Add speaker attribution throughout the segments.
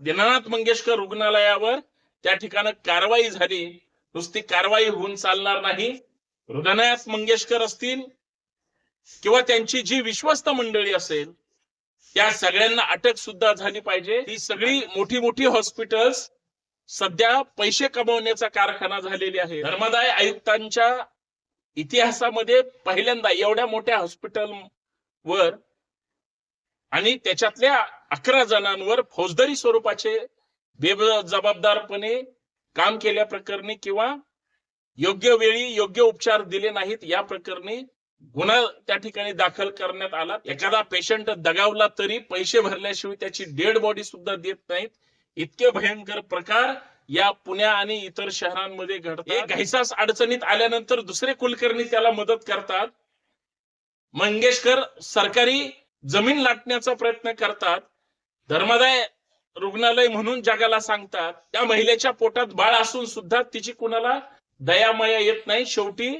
Speaker 1: दीनानाथ मंगेशकर रुग्णालयावर त्या ठिकाणी कारवाई झाली. नुसती कारवाई होऊन चालणार नाही. हृदयनाथ मंगेशकर असतील किंवा त्यांची जी विश्वस्त मंडळी असेल त्या सगळ्यांना अटक सुद्धा झाली पाहिजे. ही सगळी मोठी मोठी हॉस्पिटल्स सध्या पैसे कमवण्याचा कारखाना झालेली आहे. धर्मदाय आयुक्तांच्या इतिहासामध्ये पहिल्यांदा एवढ्या मोठ्या हॉस्पिटल वर आणि त्याच्यातल्या अकरा जणांवर फौजदारी स्वरूपाचे बेजबाबदारपणे काम केल्या प्रकरणी किंवा योग्य वेळी योग्य उपचार दिले नाहीत या प्रकरणी गुन्हा त्या ठिकाणी दाखल करण्यात आला. एखादा पेशंट दगावला तरी पैसे भरल्याशिवाय त्याची डेड बॉडी सुद्धा देत नाहीत. इतके भयंकर प्रकार या पुण्या आणि इतर शहरांमध्ये घडतात. एक अडचणीत आल्यानंतर दुसरे कुलकर्णी त्याला मदत करतात. मंगेशकर सरकारी जमीन लाटण्याचा प्रयत्न करतात. धर्मादाय रुग्णालय म्हणून जगाला सांगतात. त्या महिलेच्या पोटात बाळ असून सुद्धा तिची कुणाला दयामया येत नाही. शेवटी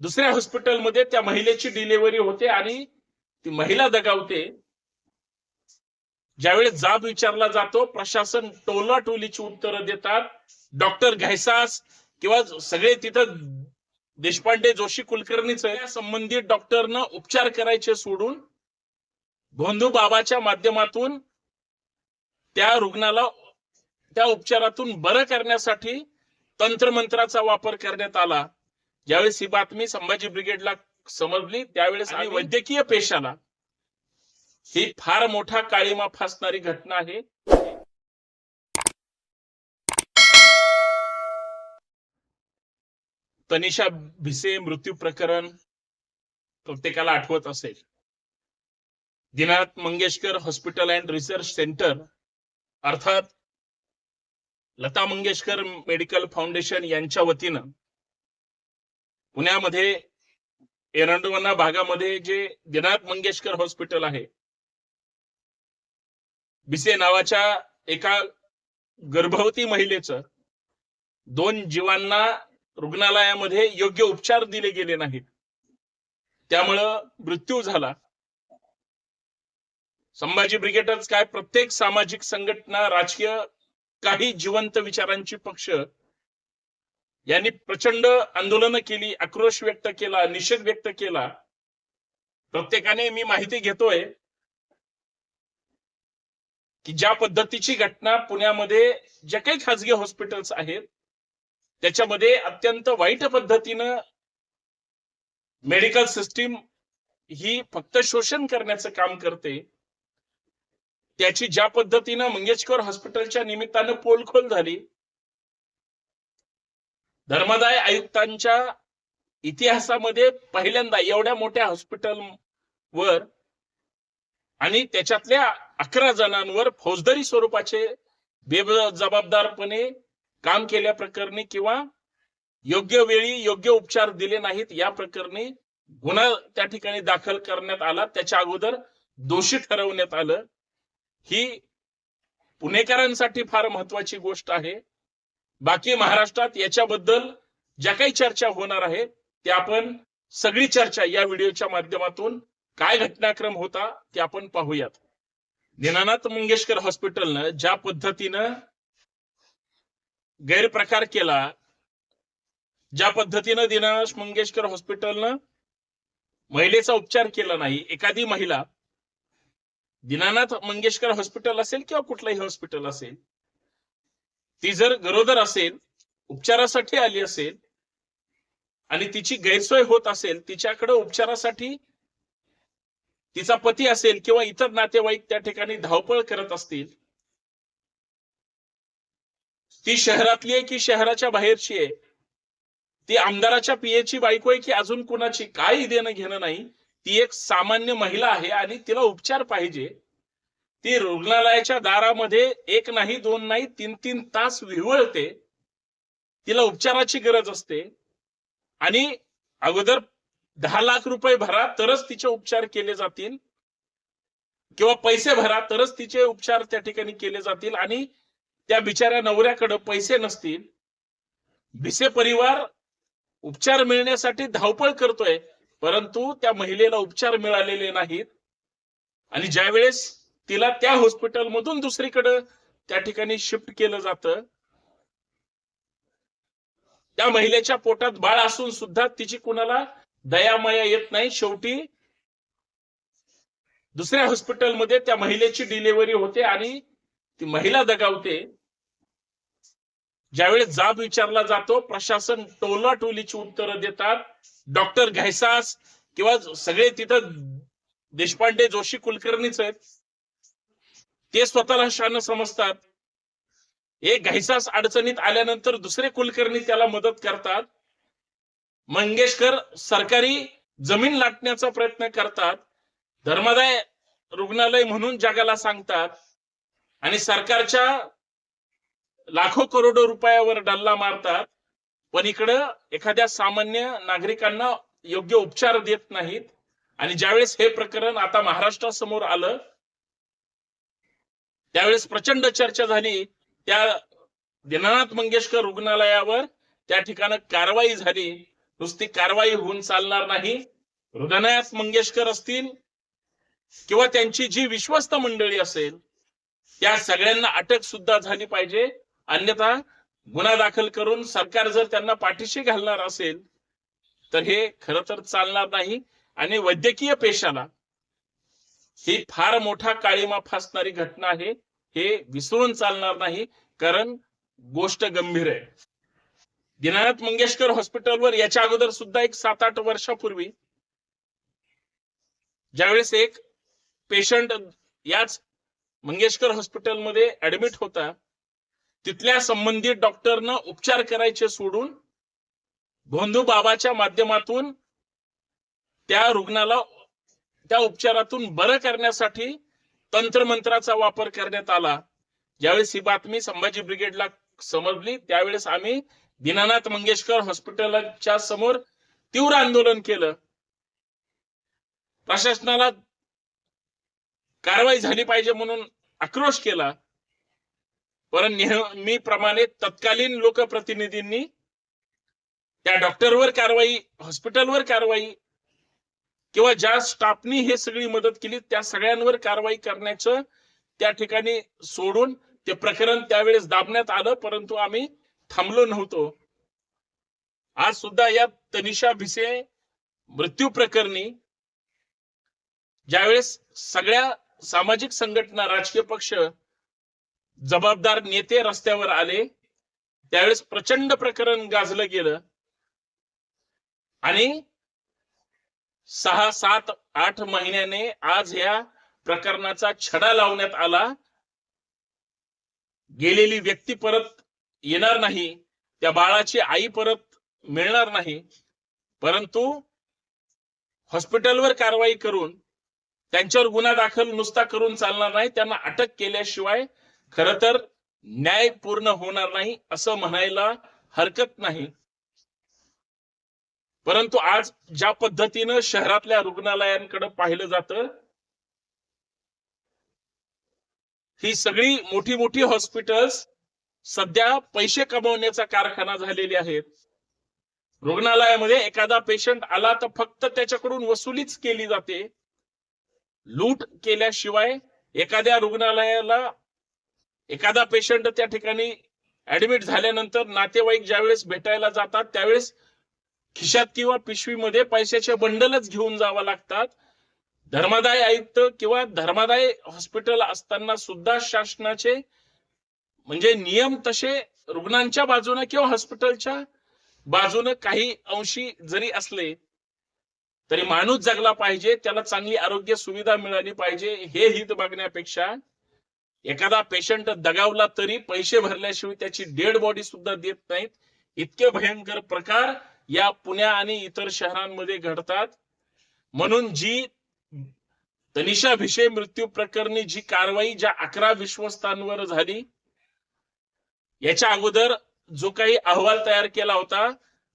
Speaker 1: दुसऱ्या हॉस्पिटलमध्ये त्या महिलेची डिलिव्हरी होते आणि ती महिला दगावते. ज्यावेळेस जाब विचारला जातो प्रशासन टोला टोलीची उत्तरं देतात. डॉक्टर घायसास किंवा सगळे तिथं देशपांडे जोशी कुलकर्णीच संबंधित डॉक्टरनं उपचार करायचे सोडून भोंदू बाबाच्या माध्यमातून त्या रुग्णाला त्या उपचारातून बरं करण्यासाठी तंत्रमंत्राचा वापर करण्यात आला. ज्यावेळेस ही बातमी संभाजी ब्रिगेडला समजली त्यावेळेस आणि वैद्यकीय पेशाला ही फार मोठा काळीमा फासणारी घटना आहे. तनिषा भिसे मृत्यू प्रकरण प्रत्येकाला आठवत असेल. Dinanath Mangeshkar hospital and research centre अर्थात लता मंगेशकर मेडिकल फाउंडेशन यांच्या वतीनं पुण्यामध्ये एरंडवना भागामध्ये जे दिनानाथ मंगेशकर हॉस्पिटल आहे बिसे नावाच्या एका गर्भवती महिलेचं दोन जीवांना रुग्णालयामध्ये योग्य उपचार दिले गेले नाहीत. त्यामुळं मृत्यू झाला. संभाजी ब्रिगेडच काय प्रत्येक सामाजिक संघटना राजकीय काही जिवंत विचारांची पक्ष यांनी प्रचंड आंदोलन केली आक्रोश व्यक्त केला निषेध व्यक्त केला. प्रत्येकाने मी माहिती घेतोय की ज्या पद्धतीची घटना पुण्यामध्ये ज्या काही खाजगी हॉस्पिटल्स आहेत त्याच्यामध्ये अत्यंत वाईट पद्धतीनं मेडिकल सिस्टीम ही फक्त शोषण करण्याचं काम करते. त्याची ज्या पद्धतीनं मंगेशकर हॉस्पिटलच्या निमित्तानं पोलखोल झाली धर्मदाय आयुक्तांच्या इतिहासामध्ये पहिल्यांदा एवढ्या मोठ्या हॉस्पिटल वर आणि त्याच्यातल्या अकरा जणांवर फौजदारी स्वरूपाचे बेजबाबदारपणे काम केल्या प्रकरणी किंवा योग्य वेळी योग्य उपचार दिले नाहीत या प्रकरणी गुन्हा त्या ठिकाणी दाखल करण्यात आला. त्याच्या अगोदर दोषी ठरवण्यात आलं. ही पुणेकरांसाठी फार महत्वाची गोष्ट आहे. बाकी महाराष्ट्रात याच्याबद्दल ज्या काही चर्चा होणार आहे त्या आपण सगळी चर्चा या व्हिडिओच्या माध्यमातून काय घटनाक्रम होता ते आपण पाहूयात. दीनानाथ मंगेशकर हॉस्पिटलनं ज्या पद्धतीनं गैरप्रकार केला ज्या पद्धतीनं दीनानाथ मंगेशकर हॉस्पिटलनं महिलेचा उपचार केला नाही एखादी महिला दिनानाथ मंगेशकर हॉस्पिटल असेल किंवा कुठलंही हॉस्पिटल असेल ती जर गरोदर असेल उपचारासाठी आली असेल आणि तिची गैरसोय होत असेल तिच्याकडे उपचारासाठी तिचा पती असेल किंवा इतर नातेवाईक त्या ठिकाणी धावपळ करत असतील ती शहरातली आहे की शहराच्या बाहेरची आहे? ती आमदाराच्या पियेची बायको आहे की अजून कुणाची? काही देणं घेणं नाही. ती एक सामान्य महिला आहे आणि तिला उपचार पाहिजे. ती रुग्णालयाच्या दारामध्ये एक नाही दोन नाही तीन तीन तास विवळते तिला उपचाराची गरज असते. आणि अगोदर दहा लाख रुपये भरा तरच तिचे उपचार केले जातील. किंवा पैसे भरा तरच तिचे उपचार त्या ठिकाणी केले जातील. आणि त्या बिचाऱ्या नवऱ्याकडे पैसे नसतील. भिसे परिवार उपचार मिळण्यासाठी धावपळ करतोय परंतु त्या महिलेला उपचार मिळालेले नाहीत. आणि ज्या वेळेस तिला त्या हॉस्पिटलमधून दुसरीकडे त्या ठिकाणी शिफ्ट केलं जातं त्या महिलेच्या पोटात बाळ असून सुद्धा तिची कुणाला दयामया येत नाही. शेवटी दुसऱ्या हॉस्पिटलमध्ये त्या महिलेची डिलिव्हरी होते आणि ती महिला दगावते. ज्यावेळेस जाब विचारला जातो प्रशासन टोला टोलीची उत्तरं देतात. डॉक्टर घायसास किंवा सगळे तिथं देशपांडे जोशी कुलकर्णीच आहेत. ते स्वतःला शान समजतात. एक घायसास अडचणीत आल्यानंतर दुसरे कुलकर्णी त्याला मदत करतात. मंगेशकर सरकारी जमीन लाटण्याचा प्रयत्न करतात. धर्मादाय रुग्णालय म्हणून जगाला सांगतात. आणि सरकारच्या लाखो करोडो रुपयावर डल्ला मारतात पण इकडं एखाद्या सामान्य नागरिकांना योग्य उपचार देत नाहीत. आणि ज्यावेळेस हे प्रकरण आता महाराष्ट्रासमोर आलं त्यावेळेस प्रचंड चर्चा झाली. त्या दीनानाथ मंगेशकर रुग्णालयावर त्या ठिकाणी कारवाई झाली. नुसती कारवाई होऊन चालणार नाही. हृदयनाथ मंगेशकर असतील किंवा त्यांची जी विश्वस्त मंडळी असेल त्या सगळ्यांना अटक सुद्धा झाली पाहिजे. अन्यथा गुन्हा दाखल करून सरकार जर त्यांना पाठीशी घालणार असेल तर हे खर तर चालणार नाही. आणि वैद्यकीय पेशाला ही फार मोठा काळीमा फासणारी घटना आहे. हे विसरून चालणार नाही कारण गोष्ट गंभीर आहे. दीनानाथ मंगेशकर हॉस्पिटलवर याच्या अगोदर सुद्धा एक सात आठ वर्षापूर्वी ज्यावेळेस एक पेशंट याच मंगेशकर हॉस्पिटलमध्ये ऍडमिट होता तिथल्या संबंधित डॉक्टरनं उपचार करायचे सोडून भोंदू बाबाच्या माध्यमातून त्या रुग्णाला त्या उपचारातून बरं करण्यासाठी तंत्रमंत्राचा वापर करण्यात आला. ज्यावेळेस ही बातमी संभाजी ब्रिगेडला समजली त्यावेळेस आम्ही दीनानाथ मंगेशकर हॉस्पिटलच्या समोर तीव्र आंदोलन केलं. प्रशासनाला कारवाई झाली पाहिजे म्हणून आक्रोश केला. पण नेहमीप्रमाणे तत्कालीन लोकप्रतिनिधींनी त्या डॉक्टरवर कारवाई हॉस्पिटलवर कारवाई किंवा ज्या स्टाफनी हे सगळी मदत केली त्या सगळ्यांवर कारवाई करण्याचं त्या ठिकाणी सोडून ते प्रकरण त्यावेळेस दाबण्यात आलं परंतु आम्ही थांबलो नव्हतो. आज सुद्धा या तनिषा भिसे मृत्यू प्रकरणी ज्यावेळेस सगळ्या सामाजिक संघटना राजकीय पक्ष जबाबदार नेते रस्त्यावर आले. त्यावेळेस प्रचंड प्रकरण गाजलं गेलं. आणि सहा सात आठ महिन्याने आज या प्रकरणाचा छडा लावण्यात आला. गेलेली व्यक्ती परत येणार नाही. त्या बाळाची आई परत मिळणार नाही. परंतु हॉस्पिटलवर कारवाई करून त्यांच्यावर गुन्हा दाखल नुसता करून चालणार नाही. त्यांना अटक केल्याशिवाय खर तर न्याय पूर्ण होणार नाही असं म्हणायला हरकत नाही. परंतु आज ज्या पद्धतीनं शहरातल्या रुग्णालयांकडे पाहिलं जातं ही सगळी मोठी मोठी हॉस्पिटल्स सध्या पैसे कमवण्याचा कारखाना झालेले आहेत. रुग्णालयामध्ये एखादा पेशंट आला तर फक्त त्याच्याकडून वसुलीच केली जाते. लूट केल्याशिवाय एखाद्या रुग्णालयाला एखादा पेशंट त्या ठिकाणी ऍडमिट झाल्यानंतर नातेवाईक ज्यावेळेस भेटायला जातात त्यावेळेस खिशात किंवा पिशवीमध्ये पैशाचे बंडलच घेऊन जावं लागतात. धर्मादाय आयुक्त किंवा धर्मादाय हॉस्पिटल असताना सुद्धा शासनाचे म्हणजे नियम तसे रुग्णांच्या बाजूने किंवा हॉस्पिटलच्या बाजूने काही अंशी जरी असले तरी माणूस जगला पाहिजे त्याला चांगली आरोग्य सुविधा मिळाली पाहिजे हे हित बघण्यापेक्षा एखादा पेशंट दगावला तरी पैसे भरल्याशिवाय त्याची डेड बॉडी सुद्धा देत नाहीत. इतके भयंकर प्रकार या पुण्या आणि इतर शहरांमध्ये घडतात. म्हणून जी तनिषा भिषे मृत्यू प्रकरणी जी कारवाई ज्या अकरा विश्वस्तांवर झाली याच्या अगोदर जो काही अहवाल तयार केला होता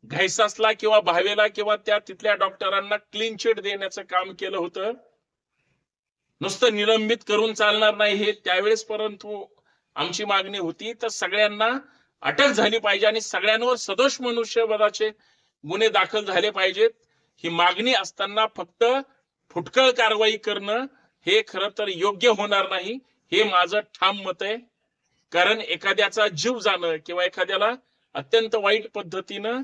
Speaker 1: घायसासला किंवा भावेला किंवा त्या तिथल्या डॉक्टरांना क्लीन चिट देण्याचं काम केलं होतं. नुसतं निलंबित करून चालणार नाही हे त्यावेळेस परंतु आमची मागणी होती. तर सगळ्यांना अटक झाली पाहिजे आणि सगळ्यांवर सदोष मनुष्यबळाचे गुन्हे दाखल झाले पाहिजेत. ही मागणी असताना फक्त फुटकळ कारवाई करणं हे खरं तर योग्य होणार नाही. हे माझं ठाम मत आहे. कारण एखाद्याचा जीव जाणं किंवा एखाद्याला अत्यंत वाईट पद्धतीनं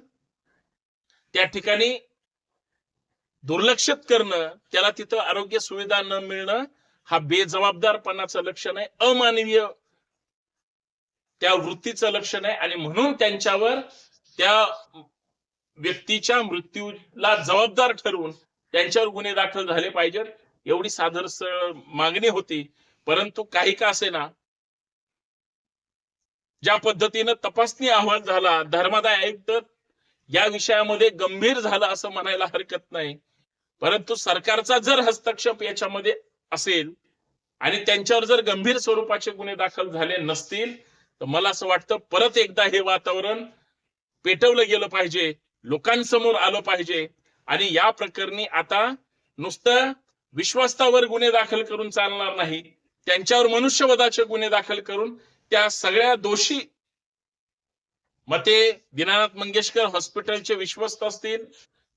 Speaker 1: त्या ठिकाणी दुर्लक्षित करणं त्याला तिथं आरोग्य सुविधा न मिळणं हा बेजबाबदारपणाचं लक्षण आहे अमानवीय त्या वृत्तीचं लक्षण आहे. आणि म्हणून त्यांच्यावर त्या व्यक्तीच्या मृत्यूला जबाबदार ठरवून त्यांच्यावर गुन्हे दाखल झाले पाहिजेत. एवढी सादर मागणी होती. परंतु काही का असे ना ज्या पद्धतीनं तपासणी अहवाल झाला धर्मादाय आयुक्त या विषयामध्ये गंभीर झाला असं म्हणायला हरकत नाही. परंतु सरकारचा जर हस्तक्षेप याच्यामध्ये असेल आणि त्यांच्यावर जर गंभीर स्वरूपाचे गुन्हे दाखल झाले नसतील तर मला असं वाटतं परत एकदा हे वातावरण पेटवलं गेलं पाहिजे लोकांसमोर आलं पाहिजे. आणि या प्रकरणी आता नुसतं विश्वासावर गुन्हे दाखल करून चालणार नाही त्यांच्यावर मनुष्यवधाचे गुन्हे दाखल करून त्या सगळ्या दोषी मते ते दीनानाथ मंगेशकर हॉस्पिटलचे विश्वस्त असतील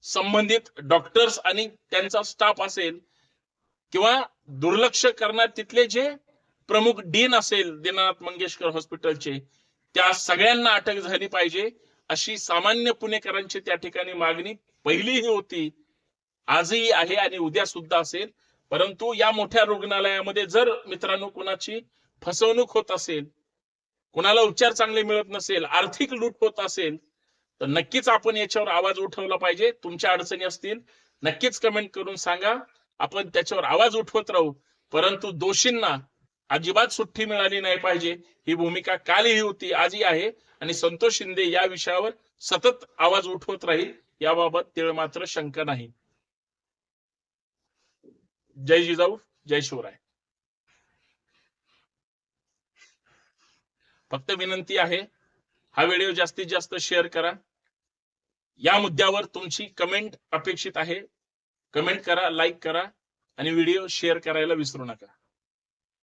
Speaker 1: संबंधित डॉक्टर्स आणि त्यांचा स्टाफ असेल किंवा दुर्लक्ष करणार तिथले जे प्रमुख डीन असेल दीनानाथ मंगेशकर हॉस्पिटलचे त्या सगळ्यांना अटक झाली पाहिजे अशी सामान्य पुणेकरांची त्या ठिकाणी मागणी पहिलीही होती. आजही आहे आणि उद्या सुद्धा असेल. परंतु या मोठ्या रुग्णालयामध्ये जर मित्रांनो कुणाची फसवणूक होत असेल कुणाला उपचार चांगले मिळत नसेल आर्थिक लूट होत असेल तर नक्कीच आपण याच्यावर आवाज उठवला पाहिजे. तुमच्या अडचणी असतील नक्कीच कमेंट करून सांगा. आपण त्याच्यावर आवाज उठवत राहू. परंतु दोषींना अजिबात सुट्टी मिळाली नाही पाहिजे. ही भूमिका कालही होती आजही आहे. आणि संतोष शिंदे या विषयावर सतत आवाज उठवत राहील. याबाबत तिळ मात्र शंका नाही. जय जिजाऊ जय शिवराय. फक्त विनंती आहे हा व्हिडिओ जास्तीत जास्त शेअर करा. या मुद्द्यावर तुमची कमेंट अपेक्षित आहे. कमेंट करा लाईक करा आणि व्हिडिओ शेअर करायला विसरू नका.